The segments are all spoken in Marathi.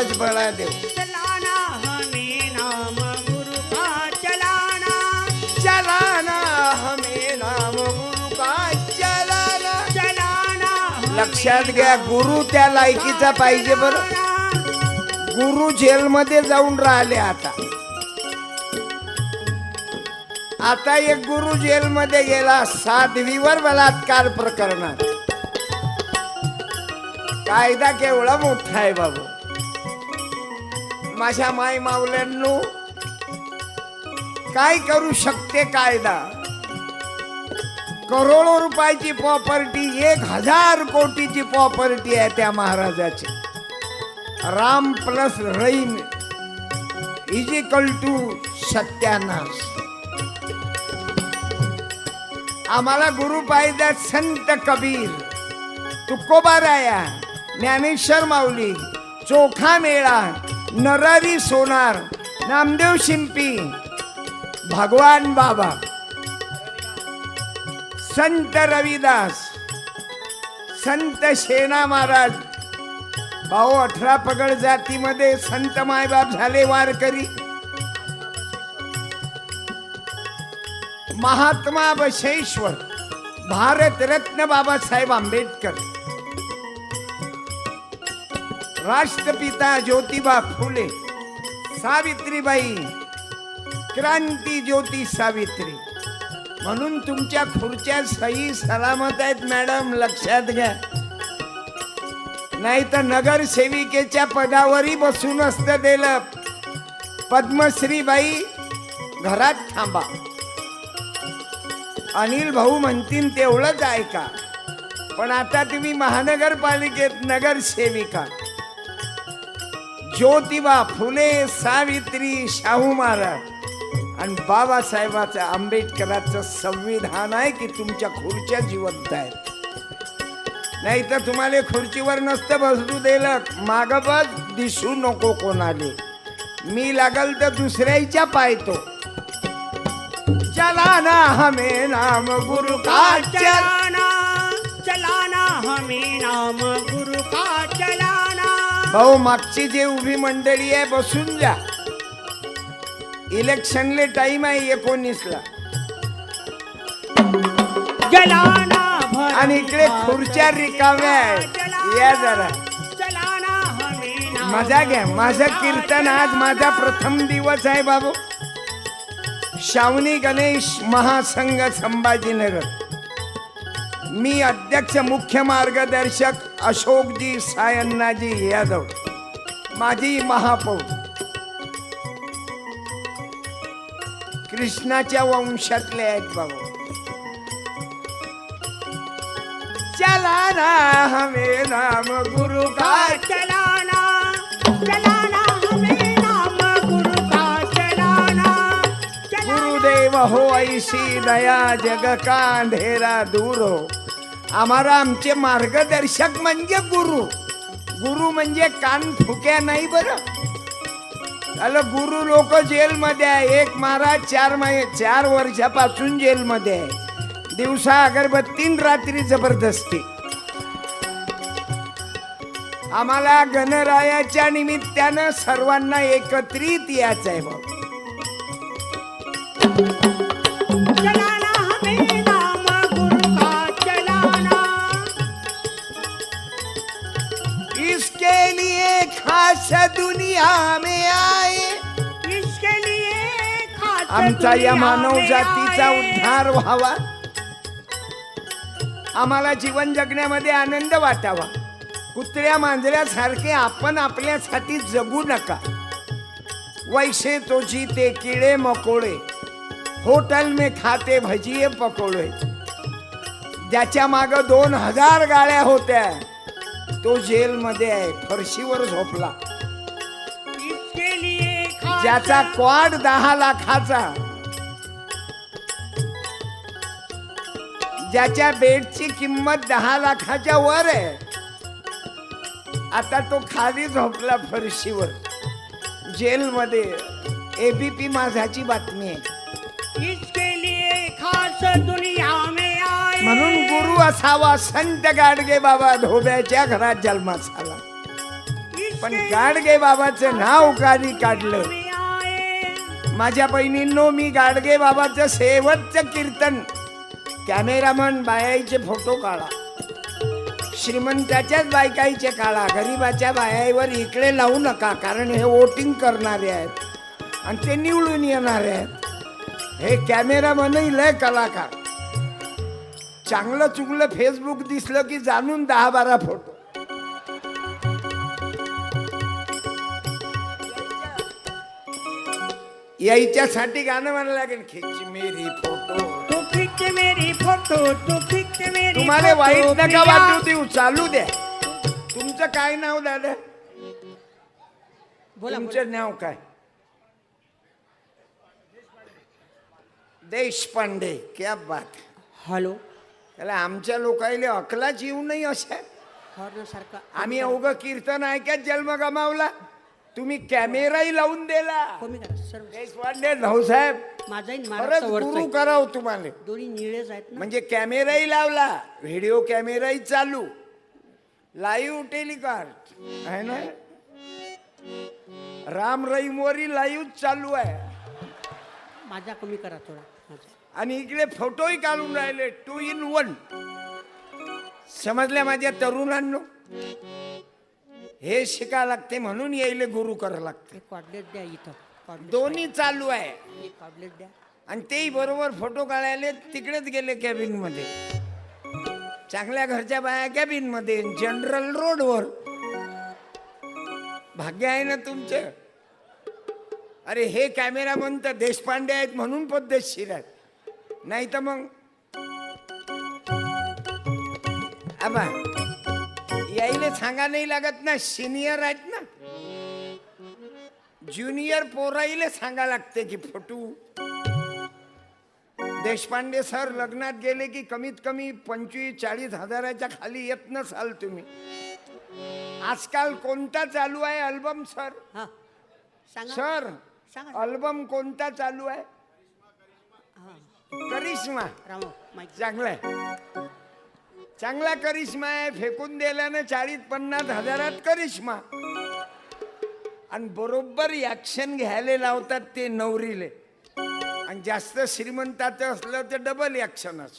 आवाज बळा देव चलाना हमें नाम गुरु का चलाना? चलाना हमें नाम गुरु का चलाना? चलाना लक्षात घ्या गुरु त्या लायकीचा पाहिजे बरं. गुरु जेलमध्ये जाऊन राहिले आता. आता एक गुरु जेलमध्ये गेला साध्वीवर बलात्कार प्रकरणात. कायदा केवढा मोठा आहे बाबू. माझ्या माय मावल्यांनो काय करू शकते कायदा? करोडो रुपयाची प्रॉपर्टी एक हजार कोटीची प्रॉपर्टी आहे त्या महाराजाची. राम प्लस रईन इज इक्वल टू सत्यानाश. आम्हाला गुरु पाहिजे संत कबीर. तुकोबाराया ज्ञानेश्वर माऊली चोखा मेळा नरारी सोनार नामदेव शिंपी भगवान बाबा संत रविदास संत शेना महाराज भाऊ अठरा पगड जातीमध्ये संत मायबाप झाले वारकरी. महात्मा बशेश्वर भारतरत्न बाबासाहेब आंबेडकर. राष्ट्रपिता ज्योतिबा फुले सावित्रीबाई क्रांती ज्योती सावित्री. म्हणून तुमच्या खुर्च्या सही सलामत आहेत मॅडम. लक्षात घ्या. नाही तर नगरसेविकेच्या पदावरही बसून असतं दिलं पद्मश्रीबाई घरात थांबा. अनिल भाऊ म्हणतील तेवढंच ऐका. पण आता तुम्ही महानगरपालिकेत नगरसेविका. ज्योतिबा फुले सावित्री शाहू महाराज. आणि बाबासाहेबाचं आंबेडकराचं संविधान आहे की तुमच्या खुर्च्या जिवंत आहेत. नाही तर तुम्हाला खुर्चीवर नसतं बसू दिलं माग बस दिसू नको कोणाले. मी लागल तर दुसऱ्याच्या पायतो. चला ना हमे नाम गुरु का चलाना चलाना हमें नाम गुरु का भाऊ मागची जे उभी मंडळी आहे बसून द्या इलेक्शनले टाइम आहे एकोणीसला. जलाना भर आणि इकडे खुर्च्या रिकाम्या आहेत. या जरा. मजा घ्या. माझं कीर्तन आज माझा प्रथम दिवस आहे बाबू. श्रावणी गणेश महासंघ संभाजीनगर. मी अध्यक्ष मुख्य मार्गदर्शक अशोकजी सायन्नाजी यादव माझी महापौर. कृष्णाच्या वंशातले आहेत बाबा. चला ना हमें नाम गुरु का? चलाना चलाना हमें नाम गुरु का? चलाना गुरुदेव हो ऐसी दया जग का अंधेरा दूर हो? आम्हाला आमचे मार्गदर्शक म्हणजे गुरु. गुरु म्हणजे कान फुक्या नाही बरं. झालं गुरु लोक जेलमध्ये आहे. एक महाराज चार महिने चार वर्षापासून जेलमध्ये आहे. दिवसा अगरबत्तीन रात्री जबरदस्ती. आम्हाला गणरायाच्या निमित्तानं सर्वांना एकत्रित यायचं आहे भाऊ इसके लिए खास दुनिया में आए। इसके लिए खास आमचा या मानव जातीचा. उद्धार व्हावा। आम्हाला जीवन जगण्यामध्ये आनंद वाटावा. कुत्र्या मांजऱ्यासारखे आपण आपल्यासाठी जगू नका. वैसे तो जीते किडे मकोडे. होटल में खाते भजिये पकोडे. ज्याच्या माग दोन हजार गाड्या होत्या. तो जेलमध्ये आहे. फरशीवर झोपला. ज्याचा क्वाड दहा लाखाचा. ज्याच्या बेडची किंमत दहा लाखाच्या वर आहे. आता तो खाली झोपला फरशीवर. जेलमध्ये. एबीपी माझाची बातमी आहे. इसके लिए खास म्हणून गुरु असावा संत गाडगे बाबा धोब्याच्या घरात जन्मास आला पण गाडगे बाबाचं नाव काढी काढलं. माझ्या बहिणींनो मी गाडगे बाबाचं शेवटचं कीर्तन कॅमेरामन बायाईचे फोटो काढा. श्रीमंताच्याच बायकाईचे काढा. गरीबाच्या बायाईवर इकडे लावू नका कारण हे वोटिंग करणारे आहेत. आणि ते निवडून येणारे आहेत. हे कॅमेरामनही लय कलाकार. चांगलं चुकलं फेसबुक दिसलं की जाणून दहा बारा फोटो यायच्यासाठी गाणं म्हणायला लागेल खिच मेरी फोटो तू खिच मेरी फोटो तू खिच मेरी तुम्हाला फोटो, वाईट नका प्रिया. वाटू देऊ चालू द्या. तुमचं काय नाव दादा? बोला बोला. तुमचं नाव काय? देशपांडे. क्या बात. हॅलो त्याला आमच्या लोकांना अकलाच येऊ नाही अशा. सारखा. आम्ही अवघं कीर्तन ऐकत जन्म गमावला तुम्ही कॅमेराही लावून दिला. कमी करा सर्व देशपांडे भाऊसाहेब माझाही खरंच महाराजचा गुरु वरचा कराव तुम्हाला. दोन्ही निळेच आहेत ना. म्हणजे कॅमेराही लावला व्हिडिओ कॅमेराही चालू. Live telecast. आहे ना? राम रहीमवरी लाईव्ह चालू आहे. माझा कमी करा थोडा माझा आणि इकडे फोटोही काढून राहिले टू इन वन समजल्या माझ्या तरुणांनो? हे शिका लागते म्हणून यायले गुरु करा लागते. द्या इथं दोन्ही चालू आहे. द्या. आणि तेही बरोबर फोटो काढायला तिकडेच गेले कॅबिनमध्ये. चांगल्या घरच्या बाया कॅबिनमध्ये जनरल रोडवर भाग्य आहे ना तुमचं? अरे हे कॅमेरामन तर देशपांडे आहेत म्हणून पद्धतशीर आहेत. नाही तर मग? आबा यायले सांगा नाही लागत ना सिनियर आहेत ना? ज्युनियर पोराईले सांगा लागते की फोटो. देशपांडे सर लग्नात गेले की कमीत कमी पंचवीस चाळीस हजाराच्या खाली येत नसाल तुम्ही. आजकाल कोणता चालू आहे अल्बम सर? हा. सांगा. सर सांगा. अल्बम कोणता चालू आहे? करिश्मा. रामो माहिती. चांगला करिश्मा आहे फेकून दिल्यानं चाळीस पन्नास हजारात करिश्मा. आणि बरोबर ऍक्शन घ्यायला लावतात ते नवरीले. आणि जास्त श्रीमंताचं असलं तर डबल ऍक्शनच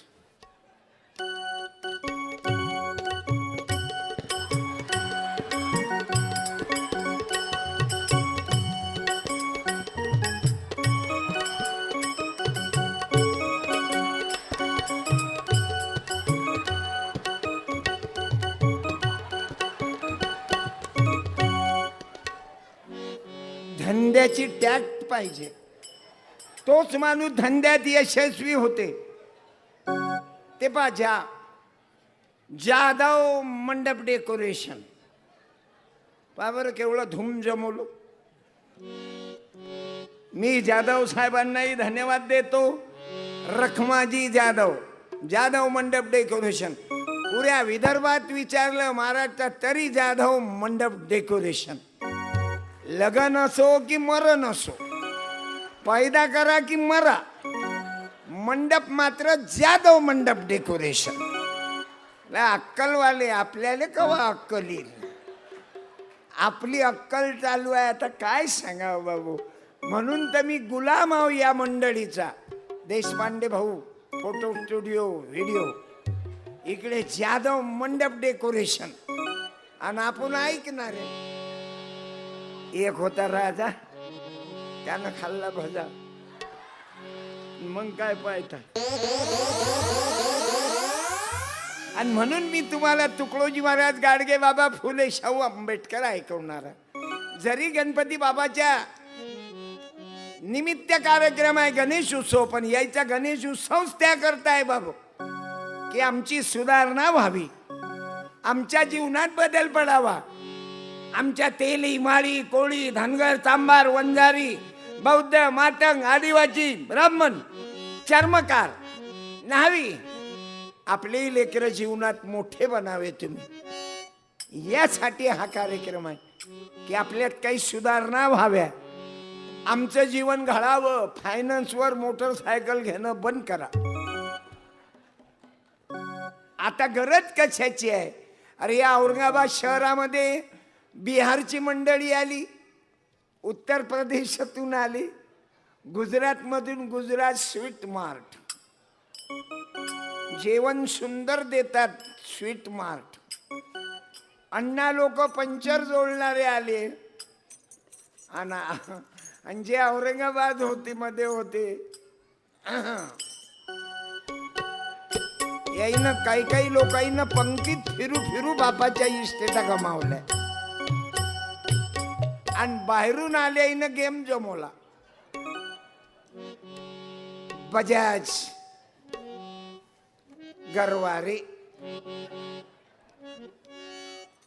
त्याची टॅक्ट पाहिजे. तोच माणूस धंद्यात यशस्वी होते. ते पा ज्या जाधव मंडप डेकोरेशन. पावर बरं केवढं धूम जमवलो. मी जाधव साहेबांनाही धन्यवाद देतो. रखमाजी जाधव जाधव मंडप डेकोरेशन. पुऱ्या विदर्भात विचारलं महाराष्ट्रात तरी जाधव मंडप डेकोरेशन. लगन असो की मरण असो पैदा करा की मरा मंडप मात्र जाधव मंडप डेकोरेशन अक्कलवाले आपल्याला कवा अक्कल येईल? आपली अक्कल चालू आहे आता काय सांगावं बाबू? म्हणून तर मी गुलाम आहो या मंडळीचा. देशपांडे भाऊ फोटो स्टुडिओ व्हिडिओ. इकडे जाधव मंडप डेकोरेशन आणि आपण ऐकणार आहे. एक होता राजा त्यानं खाल्ला भजा. मग काय पाहता आणि म्हणून मी तुम्हाला तुकडोजी महाराज गाडगे बाबा फुले शाहू आंबेडकर ऐकवणार आहे. जरी गणपती बाबाच्या निमित्त कार्यक्रम आहे गणेश उत्सव पण यायचा गणेश उत्सव त्या करताय बाबू. की आमची सुधारणा व्हावी. आमच्या जीवनात बदल पडावा. आमच्या तेली माळी कोळी धनगर तांबार वंजारी बौद्ध मातंग आदिवासी ब्राह्मण चर्मकार न्हावी. आपली लेकर जीवनात मोठे बनावे तुम्ही. यासाठी हा कार्यक्रम आहे की आपल्यात काही सुधारणा व्हाव्या. आमचं जीवन घडावं फायनान्सवर मोटरसायकल घेणं बंद करा. आता गरज कशाची आहे? अरे या औरंगाबाद शहरामध्ये बिहारची मंडळी आली उत्तर प्रदेशातून आली गुजरातमधून गुजरात स्वीट मार्ट. जेवण सुंदर देतात स्वीट मार्ट. अण्णा लोक पंचर जोडणारे आले. आणि आणि जे औरंगाबाद होते मध्ये होते. याईनं काही काही लोकांना पंक्तीत फिरू फिरू बापाच्या इस्टेटा गमावल्या. आणि बाहेरून आल्याईनं गेम जमवला. बजाज. गरवारे.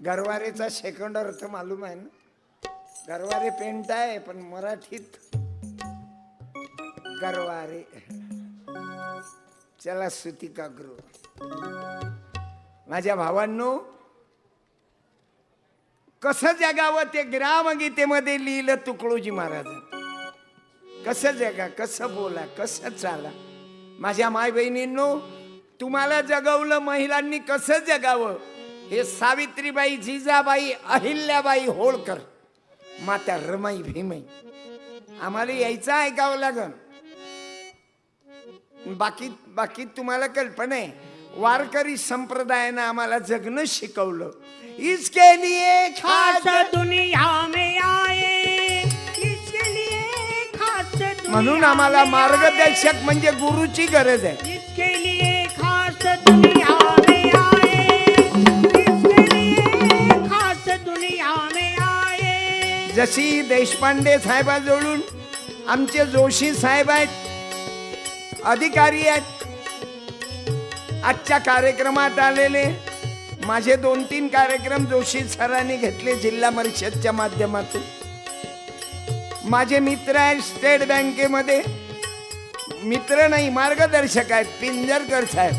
गरवारेचा सेकंड अर्थ मालूम आहे ना? गरवारे पेंट आहे पण मराठीत गरवारे. चला सुतिका गृह. माझ्या भावांनो कसं जगावं ते ग्रामगीतेमध्ये लिहिलं तुकडोजी महाराज. कसं जगा कसं बोला कसं चाला. माझ्या माय बहिणींनो तुम्हाला जगवलं महिलांनी कसं जगावं? हे सावित्रीबाई जिजाबाई अहिल्याबाई होळकर माता रमाई भीमई. आम्हाला यायचं ऐकावं लागल बाकी बाकी तुम्हाला कल्पना आहे. वारकरी संप्रदायानं आम्हाला जगणं शिकवलं. इसके लिए खास दुनिया में आए इसके लिए खास दुनिया म्हणून आम्हाला में मार्गदर्शक म्हणजे गुरुची गरज आहे. आए। इसके लिए खास दुनिया में आए इसके लिए खास दुनिया में आए। जशी देशपांडे साहेबाजवळून आमचे जोशी साहेब आहेत अधिकारी आहेत आजच्या कार्यक्रमात आलेले माझे दोन तीन कार्यक्रम जोशी सरांनी घेतले जिल्हा परिषदच्या माध्यमातून. माझे मित्र आहेत स्टेट बँकेमध्ये. मित्र नाही मार्गदर्शक आहेत पिंजरकर साहेब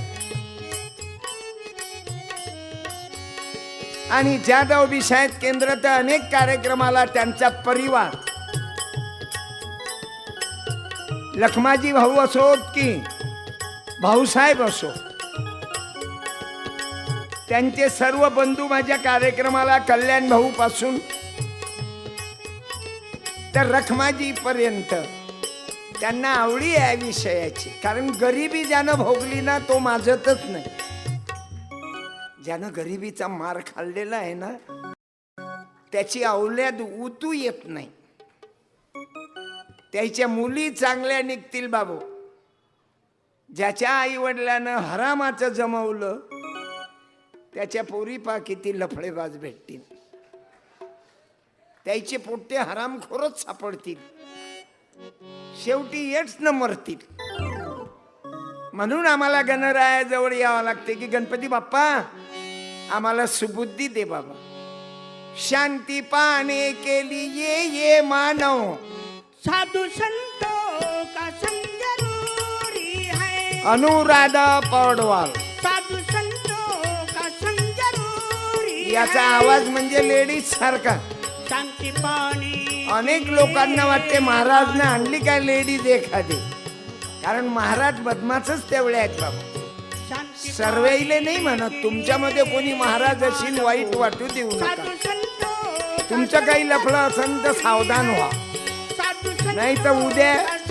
आणि जाधव विषयात केंद्रात अनेक कार्यक्रमाला त्यांचा परिवार. लखमाजी भाऊ असोत की भाऊसाहेब असो त्यांचे सर्व बंधू माझ्या कार्यक्रमाला कल्याण भाऊ पासून तर रखमाजी पर्यंत त्यांना आवडी आहे या विषयाची. कारण गरिबी ज्यानं भोगली ना तो माझतच नाही. ज्यानं गरिबीचा मार खाल्लेला आहे ना त्याची अवल्याद उतू येत नाही. त्याच्या मुली चांगल्या निघतील बाबू. ज्याच्या आई वडिलानं हरामाचं जमवलं त्याच्या पोरी पा किती लफडेबाज भेटतील. त्याचे पोट्टे हरामखोरच सापडतील. शेवटी येच न मरतील. म्हणून आम्हाला गणरायाजवळ यावं लागते की गणपती बाप्पा आम्हाला सुबुद्धी दे बाबा. शांती पाने केली ये ये मानव. साधु संतों का संग जरूरी है. अनुराधा पौडवाल. याचा आवाज म्हणजे लेडीज सारखा. शांती पाणी. अनेक लोकांना वाटते महाराजने आणली काय लेडीज एखादी. कारण महाराज बदमाचच तेवढे आहेत बाबा. शांती सर्वेले नाही म्हणत तुमच्यामध्ये कोणी महाराज असेल वाईट वाटू देऊ नका. साधु संतों का तुमचं काही लफडं असेल तर सावधान व्हा. साधु संतों नाही तर उद्या है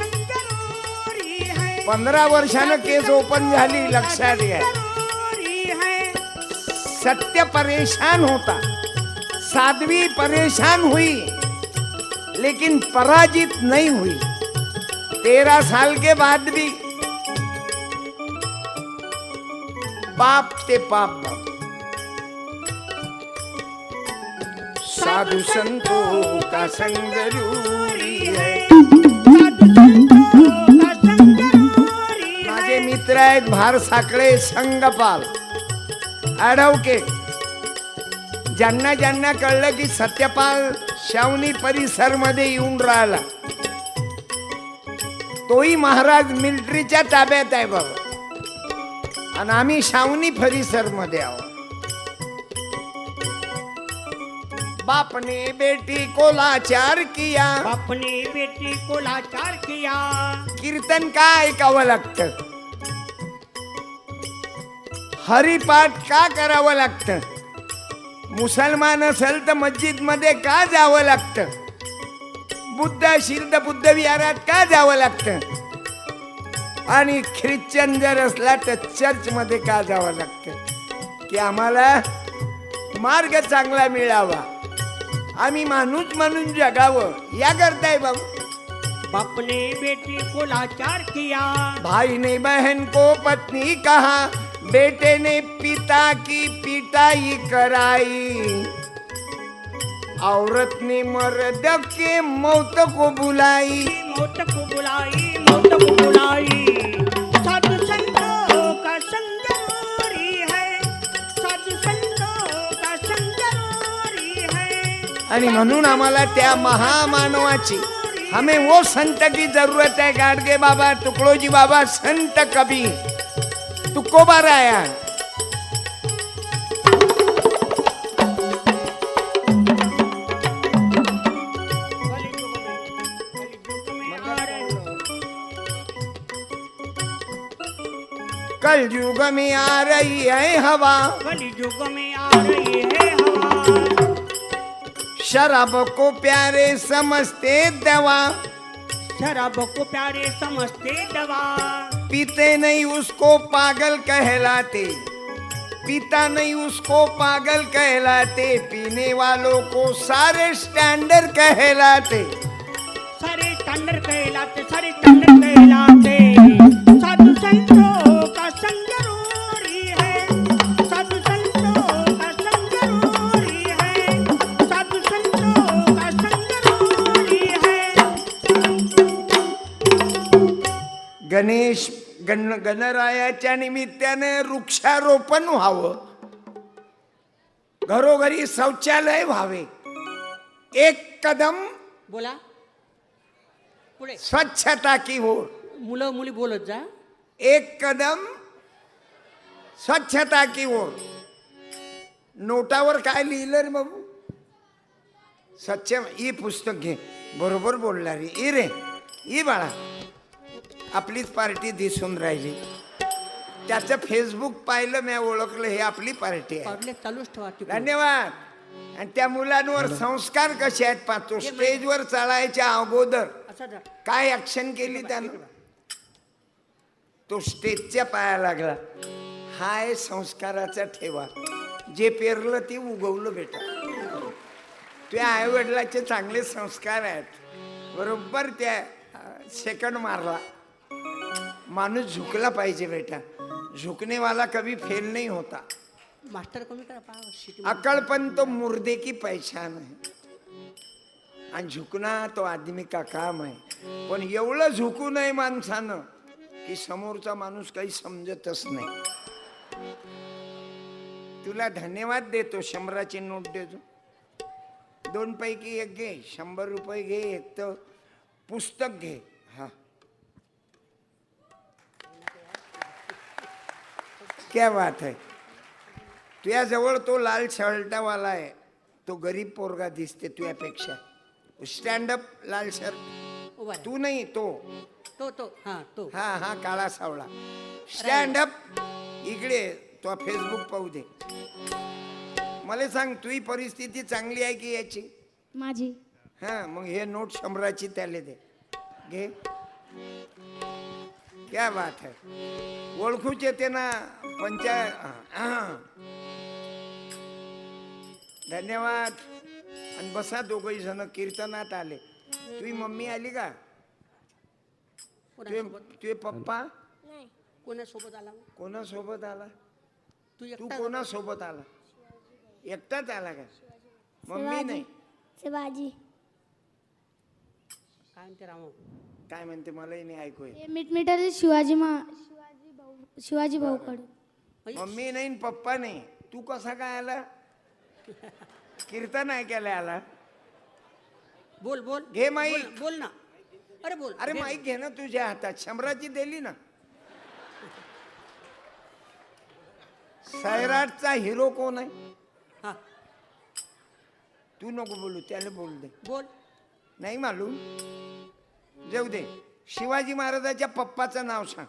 पंधरा वर्षानं केस ओपन झाली लक्षात घ्या. सत्य परेशान होता, साध्वी परेशान हुई, लेकिन पराजित नहीं हुई। तेरह साल के बाद भी पाप ते पाप साधु संतों का संग ज़रूरी है। मित्र आहेत भार साखळे संगपाल। आडवके ज्यांना ज्यांना कळलं की सत्यपाल शावनी परिसरमध्ये येऊन राहिला. तोही महाराज मिलिटरीच्या ताब्यात आहे बाबा. आणि आम्ही शावनी परिसरमध्ये आहोत. बापने बेटी को लाचार किया. बाप ने बेटी को लाचार किया. कीर्तन का ऐकावं लागतं? हरिपाठ का करावं लागतं? मुसलमान असेल तर मस्जिदमध्ये का जावं लागतं? बुद्ध तर बुद्ध विहारात का जावं लागतं? आणि ख्रिश्चन जर असला तर चर्च मध्ये का जावं लागतं? की आम्हाला मार्ग चांगला मिळावा. आम्ही माणूस म्हणून जगावं. या करताय बाबू बाप ने बेटी को लाचार किया. भाई ने बहन को पत्नी कहा. बेटे ने पिता की पिटाई कराई। औरत ने मर्द के मौत को बुलाई। मौत को बुलाई। मौत को बुलाई आणि म्हणून आम्हाला त्या महामानवाची हमें वो संत की जरूरत है गाडगे बाबा तुकडोजी बाबा संत कबीर. कलियुग में आ रहे कल युग में आ रही है हवा। कल युग में आ रही है हवा। शराब को प्यारे समझते दवा। शराब को प्यारे समझते दवा। पीते नहीं उसको पागल कहलाते। पीता नहीं उसको पागल कहलाते। पीने वालों को सारे स्टैंडर्ड कहलाते। सारे टंडर कहलाते सारे टंडर कहलाते। साधु संतों का संग ज़रूरी है। साधु संतों का संग ज़रूरी है। साधु संतों का संग ज़रूरी है। गणेश गण गणरायाच्या निमित्ताने वृक्षारोपण व्हावं. घरोघरी शौचालय व्हावे. एक कदम बोला. पुढे. स्वच्छता की ओर मुलं मुली बोलत जा. एक कदम स्वच्छता की ओर नोटावर काय लिहिलं रे बाबू? स्वच्छ ई पुस्तक घे. बरोबर रे ई रे ई बाळा. आपलीच पार्टी दिसून राहिली. त्याचं फेसबुक पाहिलं मी ओळखलं हे आपली पार्टी आहे. पावले चालूच ठेवा तिकडून. धन्यवाद. आणि त्या मुलांवर संस्कार कसे आहेत पाहतो. स्टेजवर चढायच्या अगोदर असं. काय ऍक्शन केली त्यानं? तो स्टेजच्या पाया लागला. हा आहे संस्काराचा ठेवा. जे पेरलं ते उगवलं बेटा. तुझ्या आई वडिलाचे चांगले संस्कार आहेत. बरोबर त्या सेकंड मारला. माणूस झुकला पाहिजे बेटा. झुकनेवाला कभी फेल नहीं होता. मास्टर कमी करा पा शिटी अकड़पन तो मुर्दे की पहचान है आणि झुकना तो आदमी का काम आहे. पण एवढं झुकू नये माणसानं की समोरचा माणूस काही समजतच नाही. तुला धन्यवाद देतो शंभराची नोट देतो. दोन पैकी एक घे शंभर रुपये घे एक तर पुस्तक घे. क्या बात है? तुझ्याजवळ तो लाल शर्टावाला आहे. तो गरीब पोरगा दिसते तुझ्यापेक्षा. स्टँड अप लाल शर्ट. उभा. तू नाही तो. तो तो. हा तो. हा हा काळा सावळा. स्टँड अप इकडे तो फेसबुक पाहू दे. मला सांग तुझी परिस्थिती चांगली आहे की याची? माझी. हा मग हे नोट शंभराची त्याले दे. घे. क्या बात है? ओळखूच येते ना पंचा हा. धन्यवाद. आणि बसा दोघही जण कीर्तनात आले. तुझी मम्मी आली का? तुझे पप्पा? कोणासोबत आला? कोणासोबत आला? तू तू एकटा कोणासोबत आला? एकटाच आला का? मम्मी नाही. शिवाजी. काय म्हणते रामो? काय म्हणते मलाही नाही ऐकू येत. हे शिवाजी मा शिवाजी भाऊ शिवाजी भाऊकडे. मम्मी नाही न पप्पा नाही. तू कसा काय आला? कीर्तन ऐकायला आला. बोल बोल. घे माईक. बोल- बोल ना. अरे बोल. अरे. माईक घे ना तुझ्या हातात. शंभराची दिली ना. सैराटचा हिरो कोण आहे? हा. तू नको बोलू त्याला बोल दे. बोल. नाही मालूम. जाऊ दे. शिवाजी महाराजाच्या पप्पाचं नाव सांग.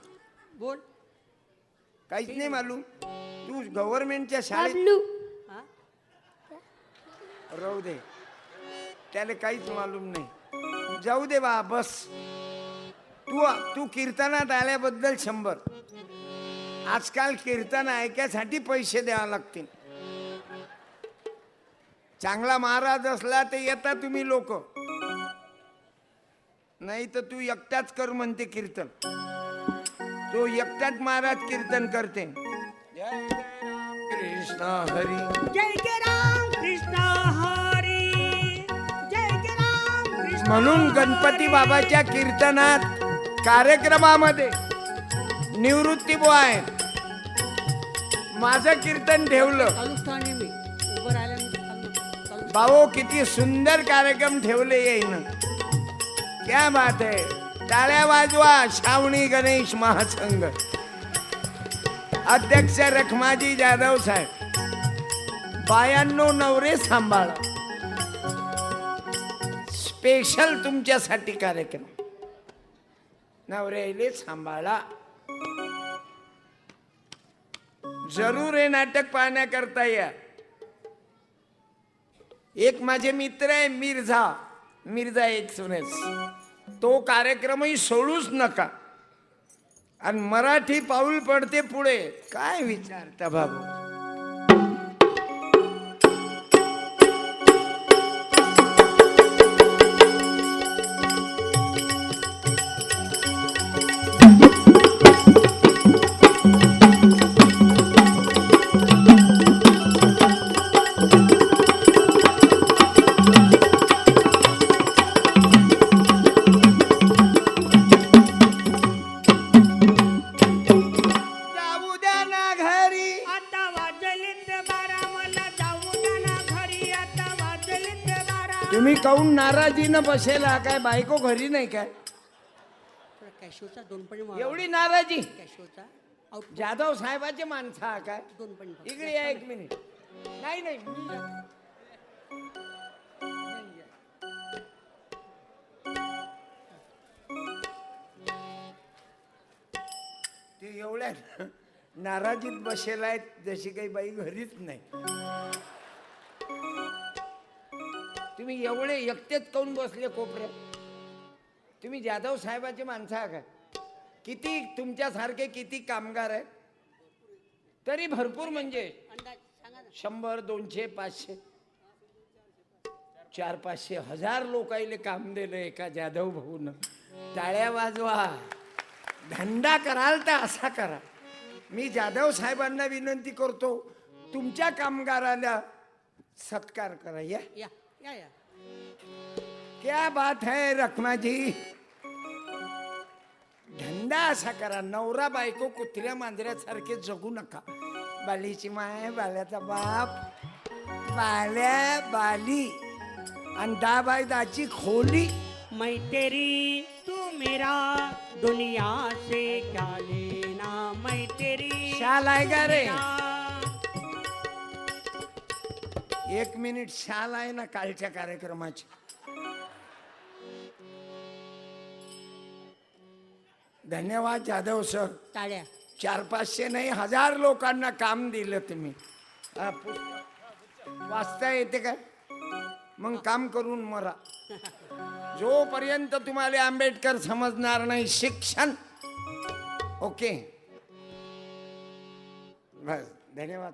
बोल काहीच नाही मालूम. तू गव्हर्नमेंटच्या शाळेत बाबलू. हा? राहू दे. त्याला काहीच मालूम नाही. जाऊ दे बा बस. तू तू कीर्तनात आल्याबद्दल शंभर. आजकाल कीर्तन ऐकायसाठी पैसे द्यावे लागतील. चांगला महाराज असला तर येता तुम्ही लोक. नाही तर तू एकटाच कर म्हणते कीर्तन. तो एकटाच महाराज कीर्तन करते. कृष्ण हरी. जय जय राम कृष्ण हरी. जय जय राम कृष्ण म्हणून गणपती बाबाच्या कीर्तनात कार्यक्रमामध्ये निवृत्ती बुवा आहे. माझं कीर्तन ठेवलं. चालूच ठेवा नेहमी उभं राहिल्यानंतर चालू चालू भाऊ किती सुंदर कार्यक्रम ठेवले येईन क्या बात आहे टाळ्या वाजवा श्रावणी गणेश महासंघ. अध्यक्ष रखमाजी जाधव साहेब. बायांनो नवरे सांभाळा. स्पेशल तुमच्यासाठी कार्यक्रम. नवऱ्याले सांभाळा. जरूर हे नाटक पाहण्याकरता या. एक माझे मित्र आहे मिर्झा. मिर्झा एक सुनेस. तो कार्यक्रमही सोडूच नका. आणि मराठी पाऊल पडते पुढे. काय विचारता बाबू? नाराजीनं बसेला काय बायको घरी नाही काय? कॅशिओचा दोन पण एवढी नाराजी. आउट जाधव साहेबाचे माणसं हा काय? दोन पण इकडे या एक मिनिट. नाही नाही. मी. ते एवढ्या नाराजीत बसेल आहेत जशी काही बाई घरीच नाही. तुम्ही एवढे एकटेच काऊन बसले कोपऱ्यात तुम्ही जाधव साहेबाचे माणसं आहात का? किती तुमच्यासारखे किती कामगार आहेत? तरी भरपूर म्हणजे. शंभर दोनशे पाचशे चार पाचशे हजार लोकाईले काम दिलं एका जाधव भाऊन. टाळ्या वाजवा. धंदा कराल तर असा करा. मी जाधव साहेबांना विनंती करतो तुमच्या कामगाराला सत्कार करा या. या या. क्या बात है रखमाजी धंदा असा करा नवरा बायको कुत्र्या मांजऱ्यासारखे जगू नका. बालीची माय बाल्याचा बाप बाल्या बाली. आणि दा बाय दाची खोली. मैं तेरी तू मेरा दुनिया से क्या लेना? मैं तेरी शाल आहे का रे? मेरा। एक मिनिट शाल आहे ना कालच्या कार्यक्रमाची. धन्यवाद जाधव सर. टाळ्या. चार पाचशे नाही हजार लोकांना काम दिलं तुम्ही. हा, पुस्तक वाचता येते काय मग काम करून मरा. जोपर्यंत तुम्हाला आंबेडकर समजणार नाही शिक्षण. ओके. बस धन्यवाद.